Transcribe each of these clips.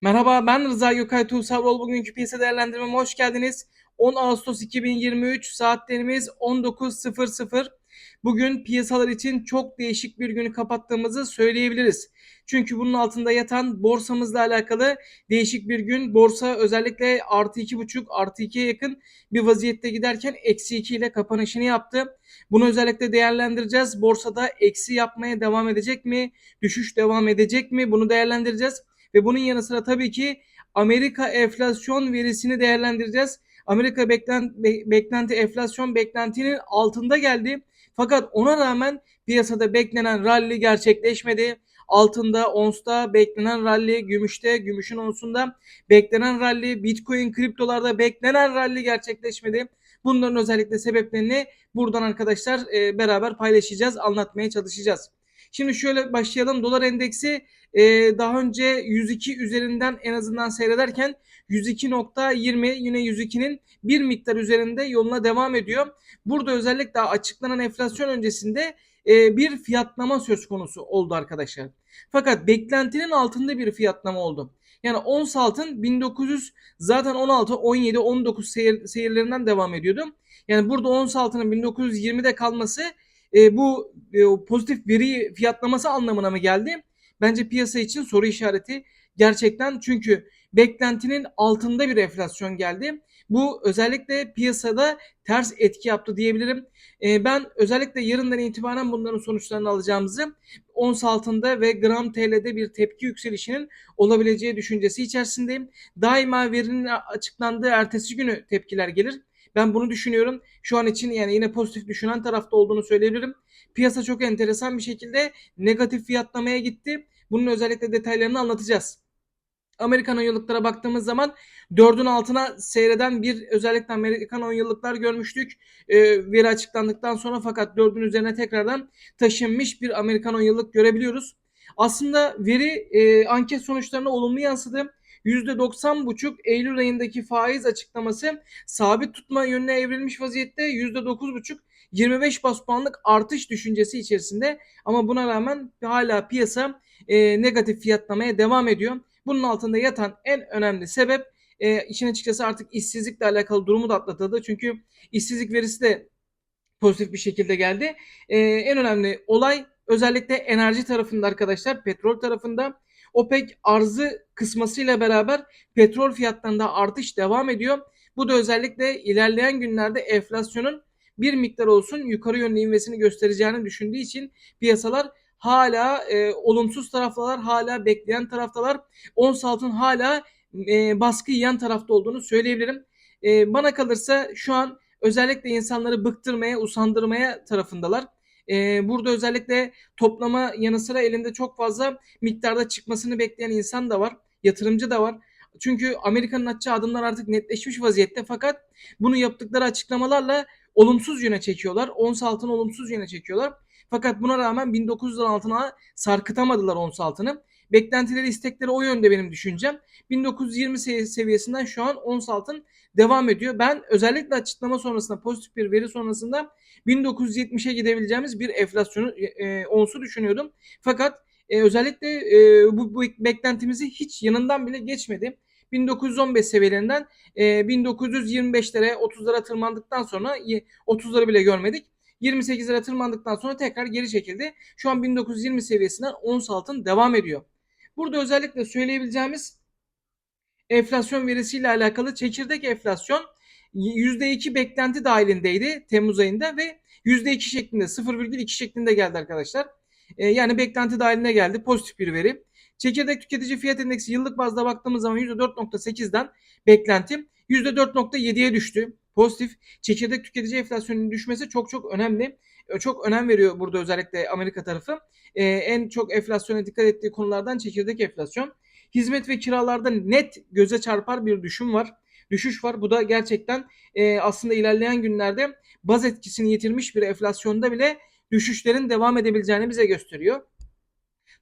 Merhaba ben Rıza Gökay Tuğsavrol. Bugünkü piyasa değerlendirmeme hoş geldiniz. 10 Ağustos 2023 saatlerimiz 19.00. Bugün piyasalar için çok değişik bir günü kapattığımızı söyleyebiliriz. Çünkü bunun altında yatan borsamızla alakalı değişik bir gün. Borsa özellikle artı 2.5 artı 2'ye yakın bir vaziyette giderken eksi 2 ile kapanışını yaptı. Bunu özellikle değerlendireceğiz. Borsada eksi yapmaya devam edecek mi? Düşüş devam edecek mi? Bunu değerlendireceğiz. Ve bunun yanı sıra tabii ki Amerika enflasyon verisini değerlendireceğiz. Amerika beklen, be, beklenti enflasyon beklentinin altında geldi. Fakat ona rağmen piyasada beklenen rally gerçekleşmedi. Altında, onsta beklenen rally, gümüşte, gümüşün onsunda beklenen rally, bitcoin, kriptolarda beklenen rally gerçekleşmedi. Bunların özellikle sebeplerini buradan arkadaşlar e, beraber paylaşacağız, anlatmaya çalışacağız. Şimdi şöyle başlayalım. Dolar endeksi e, daha önce 102 üzerinden en azından seyrederken 102.20 yine 102'nin bir miktar üzerinde yoluna devam ediyor. Burada özellikle açıklanan enflasyon öncesinde e, bir fiyatlama söz konusu oldu arkadaşlar. Fakat beklentinin altında bir fiyatlama oldu. Yani ons altın 1900 zaten 16, 17, 19 seyir, seyirlerinden devam ediyordu. Yani burada ons altının 1920'de kalması e, bu e, pozitif veri fiyatlaması anlamına mı geldi? Bence piyasa için soru işareti gerçekten çünkü beklentinin altında bir enflasyon geldi. Bu özellikle piyasada ters etki yaptı diyebilirim. E, ben özellikle yarından itibaren bunların sonuçlarını alacağımızı ons altında ve gram TL'de bir tepki yükselişinin olabileceği düşüncesi içerisindeyim. Daima verinin açıklandığı ertesi günü tepkiler gelir. Ben bunu düşünüyorum. Şu an için yani yine pozitif düşünen tarafta olduğunu söyleyebilirim. Piyasa çok enteresan bir şekilde negatif fiyatlamaya gitti. Bunun özellikle detaylarını anlatacağız. Amerikan 10 yıllıklara baktığımız zaman 4'ün altına seyreden bir özellikle Amerikan 10 yıllıklar görmüştük. E, veri açıklandıktan sonra fakat 4'ün üzerine tekrardan taşınmış bir Amerikan 10 yıllık görebiliyoruz. Aslında veri e, anket sonuçlarına olumlu yansıdı. %90,5 Eylül ayındaki faiz açıklaması sabit tutma yönüne evrilmiş vaziyette %9,5 25 bas puanlık artış düşüncesi içerisinde ama buna rağmen hala piyasa e, negatif fiyatlamaya devam ediyor. Bunun altında yatan en önemli sebep e, işin açıkçası artık işsizlikle alakalı durumu da atlatıldı. Çünkü işsizlik verisi de pozitif bir şekilde geldi. E, en önemli olay özellikle enerji tarafında arkadaşlar petrol tarafında OPEC arzı kısmasıyla beraber petrol fiyatlarında artış devam ediyor. Bu da özellikle ilerleyen günlerde enflasyonun bir miktar olsun yukarı yönlü invesini göstereceğini düşündüğü için piyasalar hala e, olumsuz taraftalar, hala bekleyen taraftalar. Ons altın hala e, baskı yiyen tarafta olduğunu söyleyebilirim. E, bana kalırsa şu an özellikle insanları bıktırmaya, usandırmaya tarafındalar. Ee, burada özellikle toplama yanı sıra elinde çok fazla miktarda çıkmasını bekleyen insan da var. Yatırımcı da var. Çünkü Amerika'nın atacağı adımlar artık netleşmiş vaziyette fakat bunu yaptıkları açıklamalarla olumsuz yöne çekiyorlar. Ons altını olumsuz yöne çekiyorlar. Fakat buna rağmen 1900'ler altına sarkıtamadılar ons altını. Beklentileri, istekleri o yönde benim düşüncem. 1920 seviyesinden şu an ons altın devam ediyor. Ben özellikle açıklama sonrasında pozitif bir veri sonrasında 1970'e gidebileceğimiz bir enflasyonu e, onsu düşünüyordum. Fakat e, özellikle e, bu, bu beklentimizi hiç yanından bile geçmedi. 1915 seviyelerinden e, 1925'lere 30'lara tırmandıktan sonra 30'ları bile görmedik. 28'lere tırmandıktan sonra tekrar geri çekildi. Şu an 1920 seviyesinden ons altın devam ediyor. Burada özellikle söyleyebileceğimiz enflasyon verisiyle alakalı çekirdek enflasyon %2 beklenti dahilindeydi Temmuz ayında ve %2 şeklinde 0,2 şeklinde geldi arkadaşlar. E, yani beklenti dahiline geldi. Pozitif bir veri. Çekirdek tüketici fiyat endeksi yıllık bazda baktığımız zaman %4.8'den beklentim %4.7'ye düştü. Pozitif. Çekirdek tüketici enflasyonunun düşmesi çok çok önemli. E, çok önem veriyor burada özellikle Amerika tarafı. Ee, en çok enflasyona dikkat ettiği konulardan çekirdek enflasyon. Hizmet ve kiralarda net göze çarpar bir düşüm var. Düşüş var. Bu da gerçekten e, aslında ilerleyen günlerde baz etkisini yitirmiş bir enflasyonda bile düşüşlerin devam edebileceğini bize gösteriyor.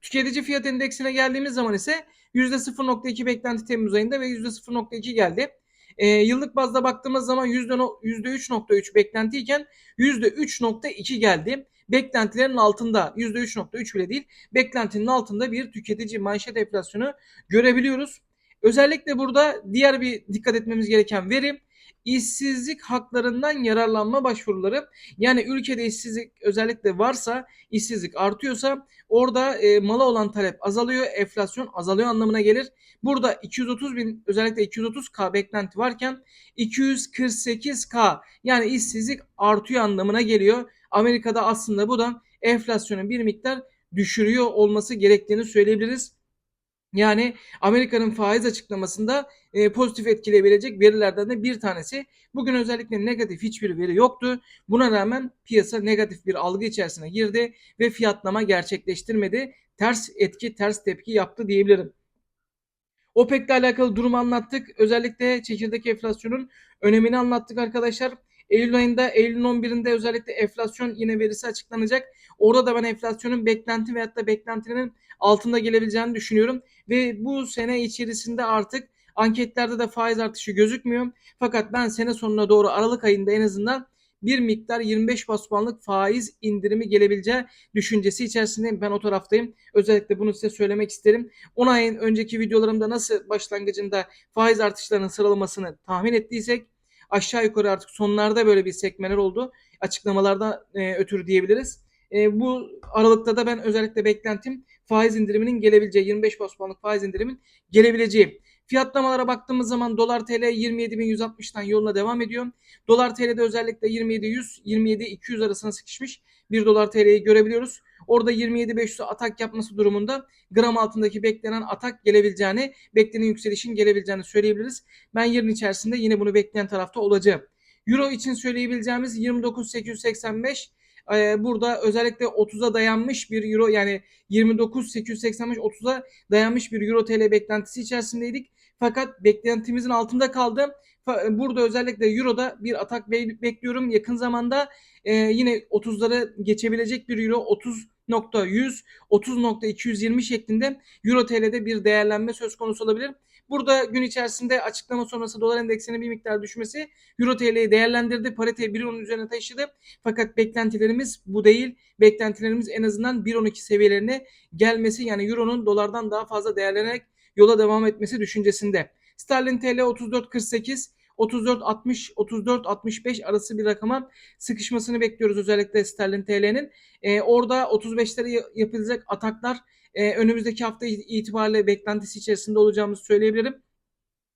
Tüketici fiyat endeksine geldiğimiz zaman ise %0.2 beklenti Temmuz ayında ve %0.2 geldi. E, yıllık bazda baktığımız zaman %3.3 beklentiyken %3.2 geldi. Beklentilerin altında %3.3 bile değil beklentinin altında bir tüketici manşet enflasyonu görebiliyoruz. Özellikle burada diğer bir dikkat etmemiz gereken veri işsizlik haklarından yararlanma başvuruları. Yani ülkede işsizlik özellikle varsa, işsizlik artıyorsa orada e, mala olan talep azalıyor, enflasyon azalıyor anlamına gelir. Burada 230 bin özellikle 230k beklenti varken 248k yani işsizlik artıyor anlamına geliyor. Amerika'da aslında bu da enflasyonu bir miktar düşürüyor olması gerektiğini söyleyebiliriz. Yani Amerika'nın faiz açıklamasında e, pozitif etkileyebilecek verilerden de bir tanesi. Bugün özellikle negatif hiçbir veri yoktu. Buna rağmen piyasa negatif bir algı içerisine girdi ve fiyatlama gerçekleştirmedi. Ters etki, ters tepki yaptı diyebilirim. OPEC ile alakalı durumu anlattık. Özellikle çekirdek enflasyonun önemini anlattık arkadaşlar. Eylül ayında, Eylül'ün 11'inde özellikle enflasyon yine verisi açıklanacak. Orada da ben enflasyonun beklenti veyahut da beklentinin altında gelebileceğini düşünüyorum. Ve bu sene içerisinde artık anketlerde de faiz artışı gözükmüyor. Fakat ben sene sonuna doğru Aralık ayında en azından bir miktar 25 bas faiz indirimi gelebileceği düşüncesi içerisindeyim. Ben o taraftayım. Özellikle bunu size söylemek isterim. 10 ayın önceki videolarımda nasıl başlangıcında faiz artışlarının sıralamasını tahmin ettiysek aşağı yukarı artık sonlarda böyle bir sekmeler oldu. Açıklamalarda e, ötürü diyebiliriz. E, bu aralıkta da ben özellikle beklentim faiz indiriminin gelebileceği 25 bas puanlık faiz indirimin gelebileceği. Fiyatlamalara baktığımız zaman dolar TL 27.160'tan yoluna devam ediyor. Dolar TL'de özellikle 27.100 27.200 arasına sıkışmış 1 dolar TL'yi görebiliyoruz. Orada 27.500 atak yapması durumunda gram altındaki beklenen atak gelebileceğini, beklenen yükselişin gelebileceğini söyleyebiliriz. Ben yarın içerisinde yine bunu bekleyen tarafta olacağım. Euro için söyleyebileceğimiz 29.885 ee, burada özellikle 30'a dayanmış bir euro yani 29.885 30'a dayanmış bir euro TL beklentisi içerisindeydik. Fakat beklentimizin altında kaldı. Burada özellikle Euro'da bir atak bekliyorum. Yakın zamanda e, yine 30'ları geçebilecek bir Euro 30.100, 30.220 şeklinde Euro TL'de bir değerlenme söz konusu olabilir. Burada gün içerisinde açıklama sonrası dolar endeksinin bir miktar düşmesi Euro TL'yi değerlendirdi. Pariteyi 1.10'un üzerine taşıdı. Fakat beklentilerimiz bu değil. Beklentilerimiz en azından 1.12 seviyelerine gelmesi yani Euro'nun dolardan daha fazla değerlenerek yola devam etmesi düşüncesinde. Sterlin TL 34.48 34.60 34.65 arası bir rakama sıkışmasını bekliyoruz özellikle sterlin TL'nin. Ee, orada 35'lere yapılacak ataklar e, önümüzdeki hafta itibariyle beklentisi içerisinde olacağımızı söyleyebilirim.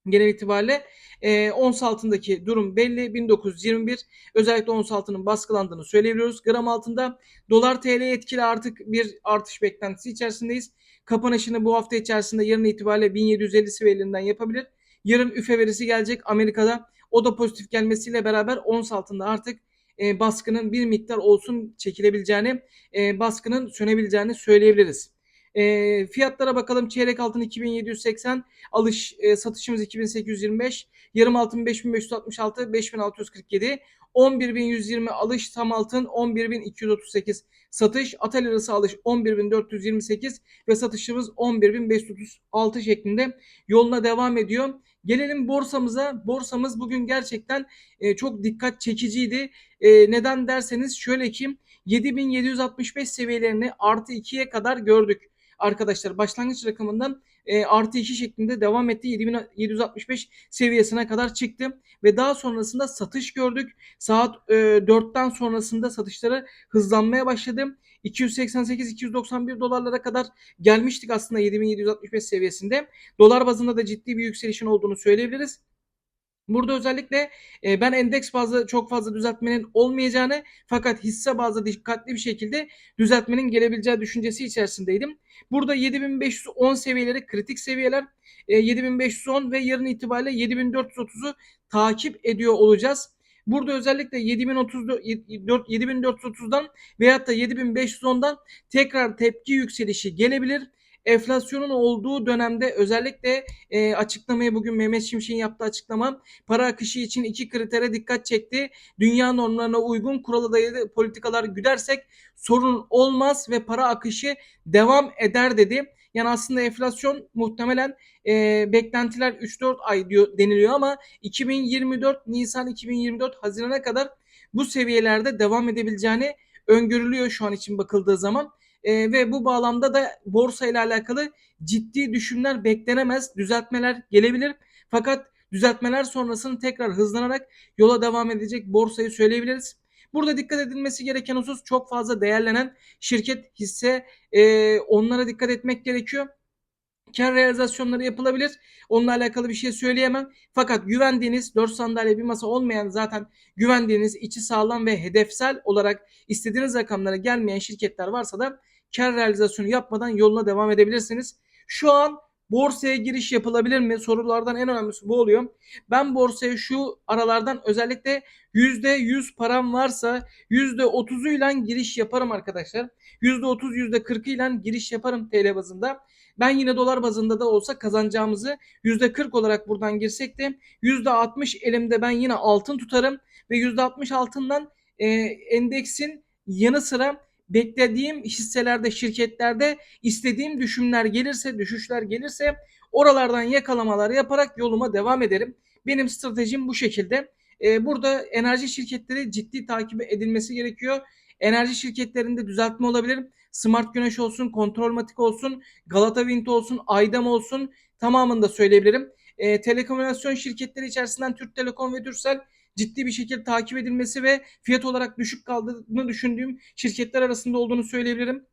Genel itibariyle e, ons altındaki durum belli 1921 özellikle ons altının baskılandığını söyleyebiliyoruz. Gram altında dolar TL etkili artık bir artış beklentisi içerisindeyiz. Kapanışını bu hafta içerisinde yarın itibariyle 1750 seviyelerinden yapabilir. Yarın üfe verisi gelecek Amerika'da. O da pozitif gelmesiyle beraber ons altında artık e, baskının bir miktar olsun çekilebileceğini, e, baskının sönebileceğini söyleyebiliriz. E, fiyatlara bakalım. Çeyrek altın 2780, alış e, satışımız 2825, yarım altın 5566, 5647, 11120 alış tam altın 11238 satış atel arası alış 11428 ve satışımız 11536 şeklinde yoluna devam ediyor. Gelelim borsamıza. Borsamız bugün gerçekten e, çok dikkat çekiciydi. E, neden derseniz şöyle ki 7765 seviyelerini artı 2'ye kadar gördük arkadaşlar başlangıç rakamından e, artı 2 şeklinde devam etti. 7765 seviyesine kadar çıktı ve daha sonrasında satış gördük. Saat e, 4'ten sonrasında satışları hızlanmaya başladı. 288-291 dolarlara kadar gelmiştik aslında 7765 seviyesinde. Dolar bazında da ciddi bir yükselişin olduğunu söyleyebiliriz. Burada özellikle e, ben endeks bazlı çok fazla düzeltmenin olmayacağını fakat hisse bazlı dikkatli bir şekilde düzeltmenin gelebileceği düşüncesi içerisindeydim. Burada 7510 seviyeleri kritik seviyeler. E, 7510 ve yarın itibariyle 7430'u takip ediyor olacağız. Burada özellikle 7034 7430'dan veyahut da 7510'dan tekrar tepki yükselişi gelebilir enflasyonun olduğu dönemde özellikle e, açıklamayı bugün Mehmet Şimşek'in yaptığı açıklama para akışı için iki kritere dikkat çekti. Dünya normlarına uygun kurala dayalı politikalar güdersek sorun olmaz ve para akışı devam eder dedi. Yani aslında enflasyon muhtemelen e, beklentiler 3-4 ay diyor deniliyor ama 2024 Nisan 2024 Haziran'a kadar bu seviyelerde devam edebileceğini öngörülüyor şu an için bakıldığı zaman. E, ve bu bağlamda da borsa ile alakalı ciddi düşümler beklenemez. Düzeltmeler gelebilir. Fakat düzeltmeler sonrasını tekrar hızlanarak yola devam edecek borsayı söyleyebiliriz. Burada dikkat edilmesi gereken husus çok fazla değerlenen şirket hisse e, onlara dikkat etmek gerekiyor. Kar realizasyonları yapılabilir. Onunla alakalı bir şey söyleyemem. Fakat güvendiğiniz 4 sandalye bir masa olmayan zaten güvendiğiniz içi sağlam ve hedefsel olarak istediğiniz rakamlara gelmeyen şirketler varsa da kar realizasyonu yapmadan yoluna devam edebilirsiniz. Şu an borsaya giriş yapılabilir mi? Sorulardan en önemlisi bu oluyor. Ben borsaya şu aralardan özellikle %100 param varsa %30'uyla giriş yaparım arkadaşlar. %30 %40'ıyla giriş yaparım TL bazında. Ben yine dolar bazında da olsa kazanacağımızı %40 olarak buradan girsek de %60 elimde ben yine altın tutarım ve %60 altından e, endeksin yanı sıra beklediğim hisselerde, şirketlerde istediğim düşümler gelirse, düşüşler gelirse oralardan yakalamalar yaparak yoluma devam ederim. Benim stratejim bu şekilde. Ee, burada enerji şirketleri ciddi takip edilmesi gerekiyor. Enerji şirketlerinde düzeltme olabilir. Smart Güneş olsun, Kontrolmatik olsun, Galata Wind olsun, Aydam olsun tamamını da söyleyebilirim. Ee, telekomünikasyon şirketleri içerisinden Türk Telekom ve Türksel ciddi bir şekilde takip edilmesi ve fiyat olarak düşük kaldığını düşündüğüm şirketler arasında olduğunu söyleyebilirim.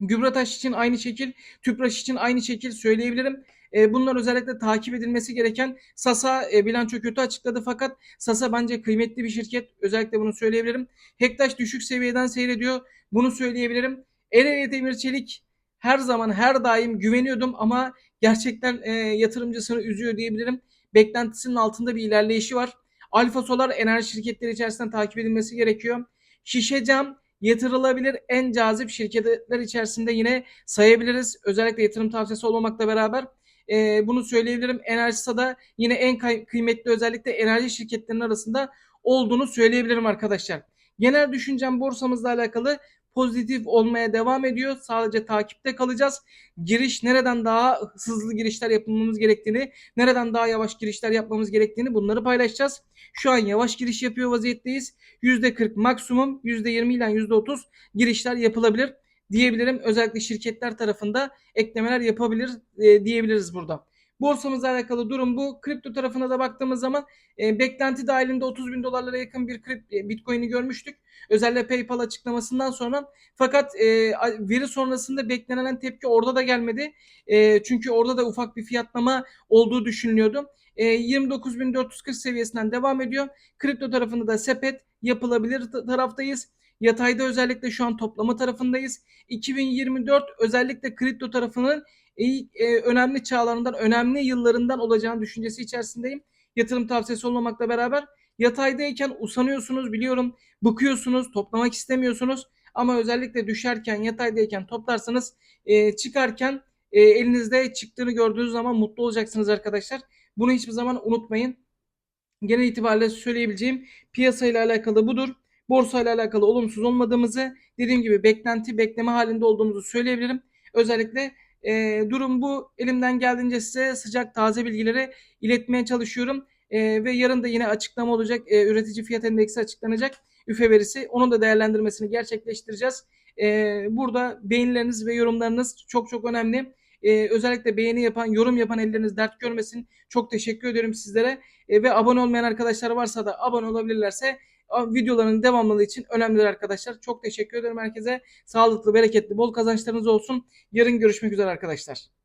Gübrataş için aynı şekil, Tüpraş için aynı şekil söyleyebilirim. E, bunlar özellikle takip edilmesi gereken Sasa e, bilanço kötü açıkladı fakat Sasa bence kıymetli bir şirket. Özellikle bunu söyleyebilirim. Hektaş düşük seviyeden seyrediyor. Bunu söyleyebilirim. Ereğli Demir Çelik her zaman her daim güveniyordum ama gerçekten e, yatırımcısını üzüyor diyebilirim. Beklentisinin altında bir ilerleyişi var. Alfa Solar enerji şirketleri içerisinde takip edilmesi gerekiyor. Şişe cam yatırılabilir en cazip şirketler içerisinde yine sayabiliriz. Özellikle yatırım tavsiyesi olmamakla beraber e, bunu söyleyebilirim. Enerjisa da yine en kıymetli özellikle enerji şirketlerinin arasında olduğunu söyleyebilirim arkadaşlar. Genel düşüncem borsamızla alakalı pozitif olmaya devam ediyor. Sadece takipte kalacağız. Giriş nereden daha hızlı girişler yapmamız gerektiğini, nereden daha yavaş girişler yapmamız gerektiğini bunları paylaşacağız. Şu an yavaş giriş yapıyor vaziyetteyiz. %40 maksimum, %20 ile %30 girişler yapılabilir diyebilirim. Özellikle şirketler tarafında eklemeler yapabilir e, diyebiliriz burada. Borsamızla alakalı durum bu. Kripto tarafına da baktığımız zaman e, beklenti dahilinde 30 bin dolarlara yakın bir kripto, e, bitcoin'i görmüştük. Özellikle PayPal açıklamasından sonra. Fakat e, veri sonrasında beklenen tepki orada da gelmedi. E, çünkü orada da ufak bir fiyatlama olduğu düşünülüyordu. E, 29.440 seviyesinden devam ediyor. Kripto tarafında da sepet yapılabilir taraftayız. Yatayda özellikle şu an toplama tarafındayız. 2024 özellikle kripto tarafının e, önemli çağlarından, önemli yıllarından olacağını düşüncesi içerisindeyim. Yatırım tavsiyesi olmamakla beraber yataydayken usanıyorsunuz biliyorum, bıkıyorsunuz, toplamak istemiyorsunuz. Ama özellikle düşerken, yataydayken toplarsanız e, çıkarken e, elinizde çıktığını gördüğünüz zaman mutlu olacaksınız arkadaşlar. Bunu hiçbir zaman unutmayın. Genel itibariyle söyleyebileceğim piyasayla alakalı budur. Borsa ile alakalı olumsuz olmadığımızı, dediğim gibi beklenti, bekleme halinde olduğumuzu söyleyebilirim. Özellikle e, durum bu. Elimden geldiğince size sıcak taze bilgileri iletmeye çalışıyorum. E, ve yarın da yine açıklama olacak. E, üretici fiyat endeksi açıklanacak. üfe verisi. Onun da değerlendirmesini gerçekleştireceğiz. E, burada beğenileriniz ve yorumlarınız çok çok önemli. Ee, özellikle beğeni yapan, yorum yapan elleriniz dert görmesin. Çok teşekkür ediyorum sizlere. Ee, ve abone olmayan arkadaşlar varsa da abone olabilirlerse videoların devamlılığı için önemlidir arkadaşlar. Çok teşekkür ederim herkese. Sağlıklı, bereketli, bol kazançlarınız olsun. Yarın görüşmek üzere arkadaşlar.